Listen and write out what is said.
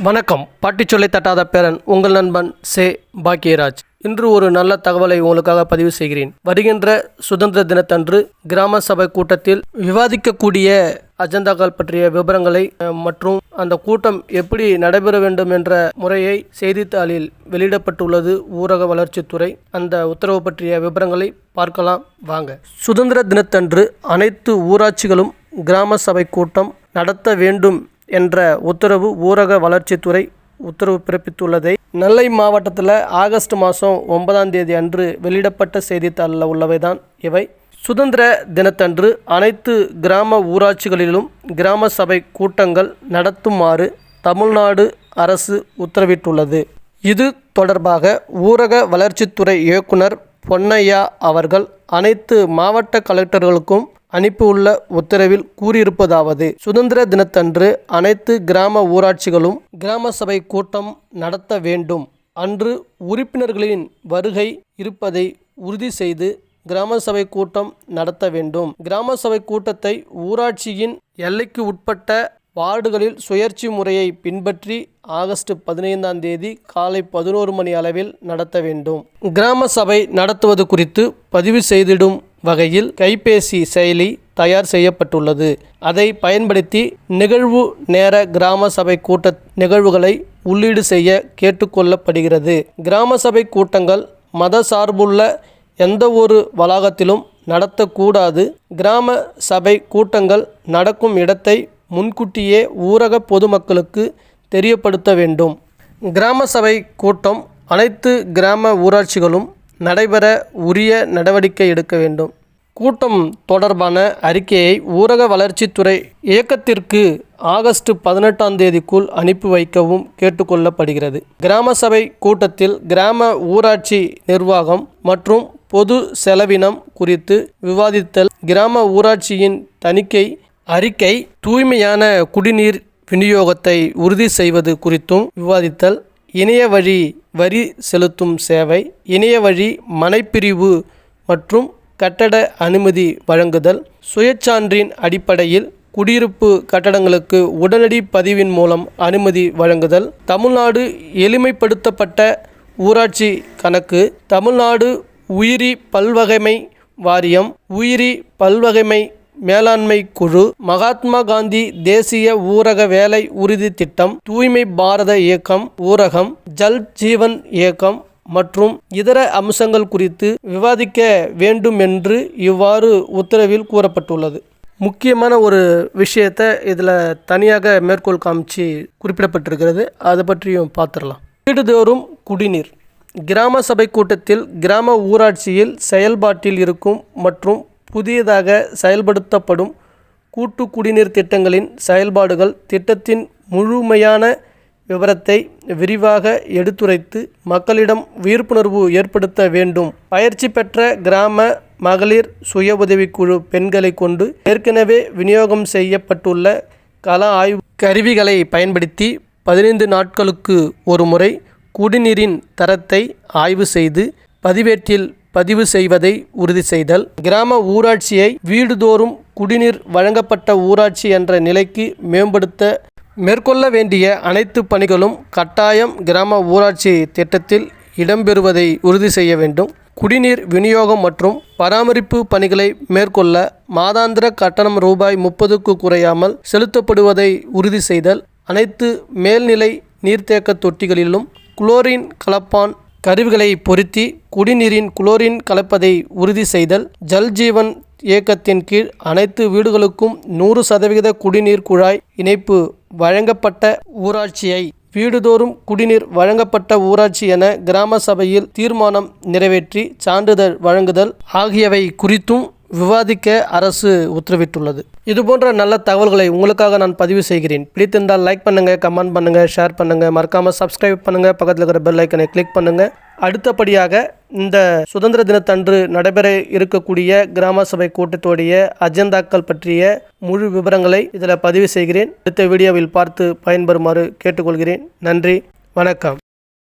வணக்கம். பாட்டி சொல்லை தட்டாத பேரன் உங்கள் நண்பன் சே பாக்கியராஜ். இன்று ஒரு நல்ல தகவலை உங்களுக்காக பதிவு செய்கிறேன். வருகின்ற சுதந்திர தினத்தன்று கிராம சபை கூட்டத்தில் விவாதிக்கக்கூடிய அஜெண்டாக்கள் பற்றிய விவரங்களை மற்றும் அந்த கூட்டம் எப்படி நடைபெற வேண்டும் என்ற முறையை செய்தித்தாளில் வெளியிடப்பட்டுள்ளது ஊரக வளர்ச்சித்துறை அந்த உத்தரவு பற்றிய விவரங்களை பார்க்கலாம். வாங்க. சுதந்திர தினத்தன்று அனைத்து ஊராட்சிகளும் கிராம சபை கூட்டம் நடத்த வேண்டும் என்ற உத்தரவு ஊரக வளர்ச்சித்துறை உத்தரவு பிறப்பித்துள்ளதை நெல்லை மாவட்டத்தில் ஆகஸ்ட் மாதம் ஒன்பதாம் தேதி அன்று வெளியிடப்பட்ட செய்தித்தாளில் உள்ளவை தான் இவை. சுதந்திர தினத்தன்று அனைத்து கிராம ஊராட்சிகளிலும் கிராம சபை கூட்டங்கள் நடத்துமாறு தமிழ்நாடு அரசு உத்தரவிட்டுள்ளது. இது தொடர்பாக ஊரக வளர்ச்சித்துறை இயக்குனர் பொன்னையா அவர்கள் அனைத்து மாவட்ட கலெக்டர்களுக்கும் அனுப்பியுள்ள உத்தரவில் கூறியிருப்பதாவது சுதந்திர தினத்தன்று அனைத்து கிராம ஊராட்சிகளும் கிராம சபை கூட்டம் நடத்த வேண்டும். அன்று உறுப்பினர்களின் வருகை இருப்பதை உறுதி செய்து கிராம சபை கூட்டம் நடத்த வேண்டும். கிராம சபை கூட்டத்தை ஊராட்சியின் எல்லைக்கு உட்பட்ட வார்டுகளில் சுயேட்சை முறையை பின்பற்றி ஆகஸ்ட் பதினைந்தாம் தேதி காலை பதினோரு மணி அளவில் நடத்த வேண்டும். கிராம சபை நடத்துவது குறித்து பதிவு செய்திடும் வகையில் கைபேசி செயலி தயார் செய்யப்பட்டுள்ளது. அதை பயன்படுத்தி நிகழ்வு நேர கிராம சபை கூட்ட நிகழ்வுகளை உள்ளீடு செய்ய கேட்டுக்கொள்ளப்படுகிறது கிராம சபை கூட்டங்கள் மத சார்புள்ள எந்த ஒரு வளாகத்திலும் நடத்தக்கூடாது. கிராம சபை கூட்டங்கள் நடக்கும் இடத்தை முன்கூட்டியே ஊரக பொதுமக்களுக்கு தெரியப்படுத்த வேண்டும். கிராம சபை கூட்டம் அனைத்து கிராம ஊராட்சிகளும் நடைபெற உரிய நடவடிக்கை எடுக்க வேண்டும். கூட்டம் தொடர்பான அறிக்கையை ஊரக வளர்ச்சித்துறை இயக்கத்திற்கு ஆகஸ்ட் பதினெட்டாம் தேதிக்குள் அனுப்பி வைக்கவும் கேட்டுக்கொள்ளப்படுகிறது. கிராம சபை கூட்டத்தில் கிராம ஊராட்சி நிர்வாகம் மற்றும் பொது செலவினம் குறித்து விவாதித்தல் கிராம ஊராட்சியின் தணிக்கை அறிக்கை தூய்மையான குடிநீர் விநியோகத்தை உறுதி செய்வது குறித்தும் விவாதித்தல் இணைய வழி வரி செலுத்தும் சேவை இணைய வழி மனைப்பிரிவு மற்றும் கட்டட அனுமதி வழங்குதல் சுயச்சான்றின் அடிப்படையில் குடியிருப்பு கட்டடங்களுக்கு உடனடி பதிவின் மூலம் அனுமதி வழங்குதல் தமிழ்நாடு எளிமைப்படுத்தப்பட்ட ஊராட்சி கணக்கு தமிழ்நாடு உயிரி பல்வகைமை வாரியம் உயிரி பல்வகைமை மேலாண்மை குழு மகாத்மா காந்தி தேசிய ஊரக வேலை உறுதி திட்டம் தூய்மை பாரத இயக்கம் ஊரகம் ஜல் ஜீவன் இயக்கம் மற்றும் இதர அம்சங்கள் குறித்து விவாதிக்க வேண்டும் என்று இவ்வாறு உத்தரவில் கூறப்பட்டுள்ளது. முக்கியமான ஒரு விஷயத்தை இதில் தனியாக மேற்கோள் காமிச்சு குறிப்பிடப்பட்டிருக்கிறது. அதை பற்றியும் பார்த்துடலாம். வீடுதோறும் குடிநீர். கிராம சபை கூட்டத்தில் கிராம ஊராட்சியில் செயல்பாட்டில் இருக்கும் மற்றும் புதியதாக செயல்படுத்தப்படும் கூட்டு குடிநீர் திட்டங்களின் செயல்பாடுகள் திட்டத்தின் முழுமையான விவரத்தை விரிவாக எடுத்துரைத்து மக்களிடம் விழிப்புணர்வு ஏற்படுத்த வேண்டும். பயிற்சி பெற்ற கிராம மகளிர் சுய உதவிக்குழு பெண்களை கொண்டு ஏற்கனவே விநியோகம் செய்யப்பட்டுள்ள கள ஆய்வு கருவிகளை பயன்படுத்தி பதினைந்து நாட்களுக்கு ஒரு முறை குடிநீரின் தரத்தை ஆய்வு செய்து பதிவேட்டில் பதிவு செய்வதை உறுதி செய்தல். கிராம ஊராட்சியை வீடுதோறும் குடிநீர் வழங்கப்பட்ட ஊராட்சி என்ற நிலைக்கு மேம்படுத்த மேற்கொள்ள வேண்டிய அனைத்து பணிகளும் கட்டாயம் கிராம ஊராட்சி திட்டத்தில் இடம்பெறுவதை உறுதி செய்ய வேண்டும். குடிநீர் விநியோகம் மற்றும் பராமரிப்பு பணிகளை மேற்கொள்ள மாதாந்திர கட்டணம் ரூபாய் முப்பதுக்கு குறையாமல் செலுத்தப்படுவதை உறுதி செய்தல். அனைத்து மேல்நிலை நீர்த்தேக்க தொட்டிகளிலும் குளோரின் கலப்பான் கருவிகளை பொருத்தி குடிநீரின் குளோரின் கலப்பதை உறுதி செய்தல் ஜல் ஜீவன் இயக்கத்தின் கீழ் அனைத்து வீடுகளுக்கும் நூறு சதவிகித குடிநீர் குழாய் இணைப்பு வழங்கப்பட்ட ஊராட்சியை வீடுதோறும் குடிநீர் வழங்கப்பட்ட ஊராட்சி என கிராம சபையில் தீர்மானம் நிறைவேற்றி சான்றிதழ் வழங்குதல் ஆகியவை குறித்தும் விவாதிக்க அரசு உத்தரவிட்டுள்ளது. இதுபோன்ற நல்ல தகவல்களை உங்களுக்காக நான் பதிவு செய்கிறேன். பிடித்திருந்தால் லைக் பண்ணுங்கள் கமெண்ட் பண்ணுங்கள் ஷேர் பண்ணுங்கள் மறக்காமல் சப்ஸ்கிரைப் பண்ணுங்கள் பக்கத்தில் இருக்கிற பெல் ஐக்கனை கிளிக் பண்ணுங்கள் அடுத்தபடியாக இந்த சுதந்திர தினத்தன்று நடைபெற இருக்கக்கூடிய கிராம சபை கூட்டத்தோடைய அஜெண்டாக்கள் பற்றிய முழு விவரங்களை இதில் பதிவு செய்கிறேன். அடுத்த வீடியோவில் பார்த்து பயன்பெறுமாறு கேட்டுக்கொள்கிறேன். நன்றி வணக்கம்.